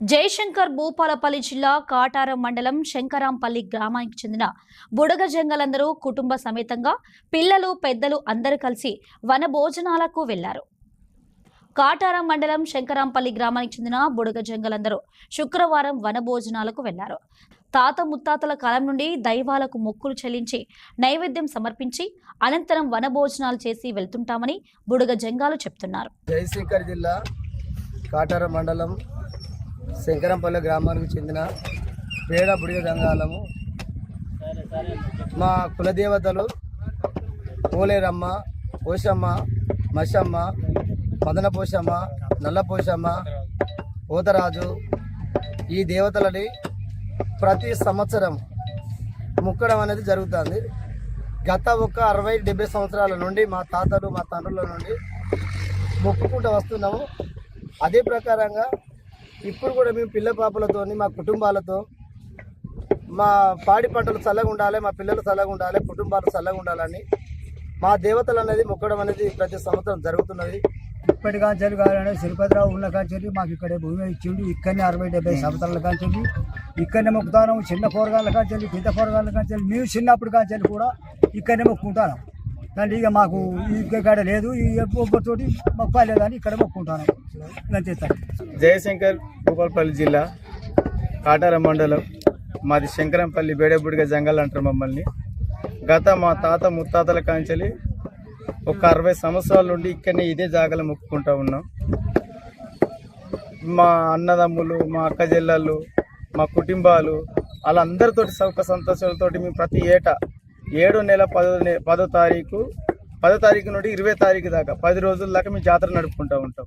జయశంకర్ భూపాలపల్లి జిల్లా కాటారం మండలం శంకరాంపల్లి గ్రామానికి చెందిన బుడగ జంగలందరూ కుటుంబ సమేతంగా పిల్లలు పెద్దలు అందరూ కలిసి వన భోజనాలకు వెళ్ళారు. కాటారం మండలం శంకరాంపల్లి గ్రామానికి చెందిన బుడగ జంగలందరూ శుక్రవారం వనభోజనాలకు వెళ్ళారు. తాత ముత్తాతల కాలం నుండి దైవాలకు మొక్కులు చెల్లించి నైవేద్యం సమర్పించి అనంతరం వనభోజనాలు చేసి వెళ్తుంటామని బుడగ జంగాలు చెప్తున్నారు. జయశంకర్ జిల్లా కాటారం మండలం శంకరంపల్లి గ్రామానికి చెందిన పేడ బుడిగ గంగాలము. మా కులదేవతలు పోలేరమ్మ పోషమ్మ మషమ్మ మదన పోషమ్మ నల్ల పోషమ్మ ఓతరాజు ఈ దేవతలని ప్రతి సంవత్సరం ముక్కడం అనేది జరుగుతుంది. గత ఒక అరవై డెబ్బై సంవత్సరాల నుండి మా తాతలు మా తండ్రుల నుండి మొక్కుకుంటూ వస్తున్నాము. అదే ప్రకారంగా ఇప్పుడు కూడా మేము పిల్ల పాపలతో మా కుటుంబాలతో మా పాడి పంటలు చల్లగా ఉండాలి మా పిల్లలు చల్లగా ఉండాలి కుటుంబాలు చల్లగా ఉండాలని మా దేవతలు అనేది మొక్కడం అనేది ప్రతి సంవత్సరం జరుగుతున్నది. ఇప్పటి కాంచెలు కావాలంటే తిరుపతిరావు ఉన్న కాంచెలు మాకు ఇక్కడే భూమి ఇచ్చిండు. ఇక్కడనే అరవై డెబ్బై సంవత్సరాల కాంచెలు ఇక్కడనే మొక్కుతాను. చిన్న పోరగాళ్ళ కాంచెలు పెద్ద పోరగాళ్ళ కాంచెలు మేము చిన్నప్పుడు కాంచెలు కూడా ఇక్కడనే మొక్కుంటాను. కానీ ఇక మాకు ఇక్కడ లేదు ఈ ఒక్కతోటి అని ఇక్కడ మొక్కుంటాను. అంతే సార్ జయశంకర్ భూపాలపల్లి జిల్లా కాటార మండలం. మాది శంకరంపల్లి బేడబుడిగా జంగల్ అంటారు మమ్మల్ని. గత మా తాత ముత్తాతల కాంచెలి ఒక అరవై సంవత్సరాల నుండి ఇక్కడనే ఇదే జాగలు మొక్కుకుంటా ఉన్నాం. మా అన్నదమ్ములు మా అక్క చెల్లెళ్ళు మా కుటుంబాలు వాళ్ళందరితోటి సౌక సంతోషాలతోటి మేము ప్రతి ఏటా ఏడో నెల పదో పదో తారీఖు పదో తారీఖు నుండి ఇరవై తారీఖు దాకా పది రోజుల దాకా మేము జాతర నడుపుకుంటూ ఉంటాం.